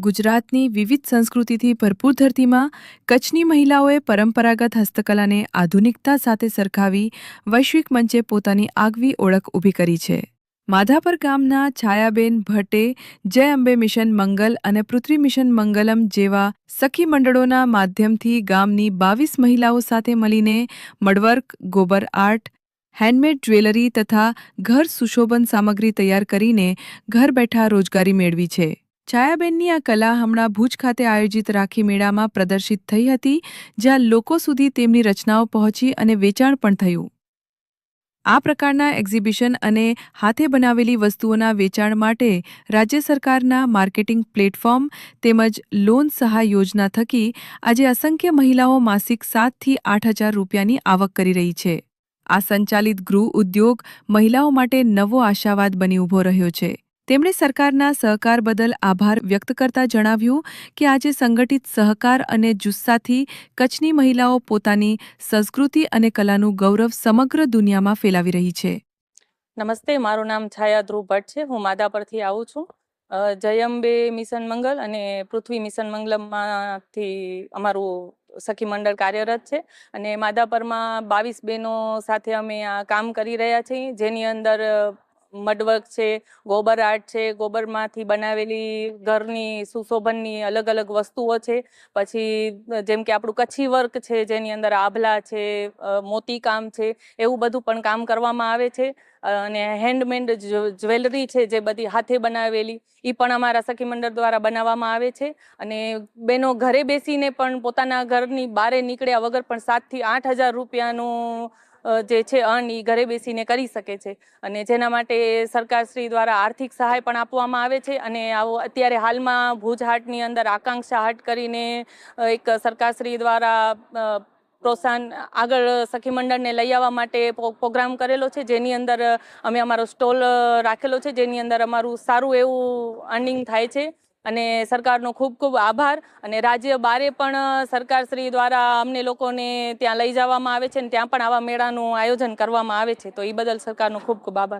ગુજરાતની વિવિધ સંસ્કૃતિથી ભરપૂર ધરતીમાં કચ્છની મહિલાઓએ પરંપરાગત હસ્તકલાને આધુનિકતા સાથે સરખાવી વૈશ્વિક મંચે પોતાની આગવી ઓળખ ઊભી કરી છે. માધાપર ગામના છાયાબેન ભટ્ટે જય અંબે મિશન મંગલ અને પૃથ્વી મિશન મંગલમ જેવા સખી મંડળોના માધ્યમથી ગામની બાવીસ મહિલાઓ સાથે મળીને મડવર્ક, ગોબર આર્ટ, હેન્ડમેડ જ્વેલરી તથા ઘર સુશોભન સામગ્રી તૈયાર કરીને ઘર બેઠા રોજગારી મેળવી છે. છાયાબેનની આ કલા હમણાં ભુજ ખાતે આયોજિત રાખી મેળામાં પ્રદર્શિત થઈ હતી, જ્યાં લોકો સુધી તેમની રચનાઓ પહોંચી અને વેચાણ પણ થયું. આ પ્રકારના એક્ઝિબિશન અને હાથે બનાવેલી વસ્તુઓના વેચાણ માટે રાજ્ય સરકારના માર્કેટિંગ પ્લેટફોર્મ તેમજ લોન સહાય યોજના થકી આજે અસંખ્ય મહિલાઓ માસિક સાતથી આઠ હજાર રૂપિયાની આવક કરી રહી છે. આ સંચાલિત ગૃહ ઉદ્યોગ મહિલાઓ માટે નવો આશાવાદ બની ઊભો રહ્યો છે. તેમણે સરકારના સહકાર બદલ આભાર વ્યક્ત કરતા જણાવ્યું કે આજે સંગઠિત સહકાર અને જુસ્સાથી કચ્છની મહિલાઓ પોતાની સંસ્કૃતિ અને કલાનું ગૌરવ સમગ્ર દુનિયામાં ફેલાવી રહી છે. નમસ્તે, મારું નામ છાયા ધ્રુવ ભટ્ટ છે. હું માધાપરથી આવું છું. જયંબે મિશન મંગલ અને પૃથ્વી મિશન મંગલમમાંથી અમારું સખી મંડળ કાર્યરત છે. અને માધાપરમાં બાવીસ બહેનો સાથે અમે આ કામ કરી રહ્યા છીએ. જેની અંદર મડવર્ક છે, ગોબર આર્ટ છે, ગોબરમાંથી બનાવેલી ઘરની સુશોભનની અલગ અલગ વસ્તુઓ છે. પછી જેમ કે આપણું કચ્છી વર્ક છે, જેની અંદર આભલા છે મોતીકામ છે, એવું બધું પણ કામ કરવામાં આવે છે. અને હેન્ડમેડ જ્વેલરી છે જે બધી હાથે બનાવેલી એ પણ અમારા સખી મંડળ દ્વારા બનાવવામાં આવે છે. અને બેનો ઘરે બેસીને પણ પોતાના ઘરની બારે નીકળ્યા વગર પણ સાતથી આઠ હજાર રૂપિયાનું જે છે, અર્ન એ ઘરે બેસીને કરી શકે છે. અને જેના માટે સરકારશ્રી દ્વારા આર્થિક સહાય પણ આપવામાં આવે છે અને આવો અત્યારે હાલમાં ભુજ હાટની અંદર આકાંક્ષા હાટ કરીને એક સરકારશ્રી દ્વારા પ્રોત્સાહન આગળ સખી મંડળને લઈ આવવા માટે પ્રો- પ્રોગ્રામ કરેલો છે. જેની અંદર અમે અમારો સ્ટોલ રાખેલો છે. જેની અંદર અમારું સારું એવું અર્નિંગ થાય છે. અને સરકારનો ખૂબ ખૂબ આભાર. અને રાજ્ય બારે પણ સરકારશ્રી દ્વારા અમને લોકોને ત્યાં લઈ જવામાં આવે છે અને ત્યાં પણ આવા મેળાનું આયોજન કરવામાં આવે છે. તો એ બદલ સરકારનો ખૂબ ખૂબ આભાર.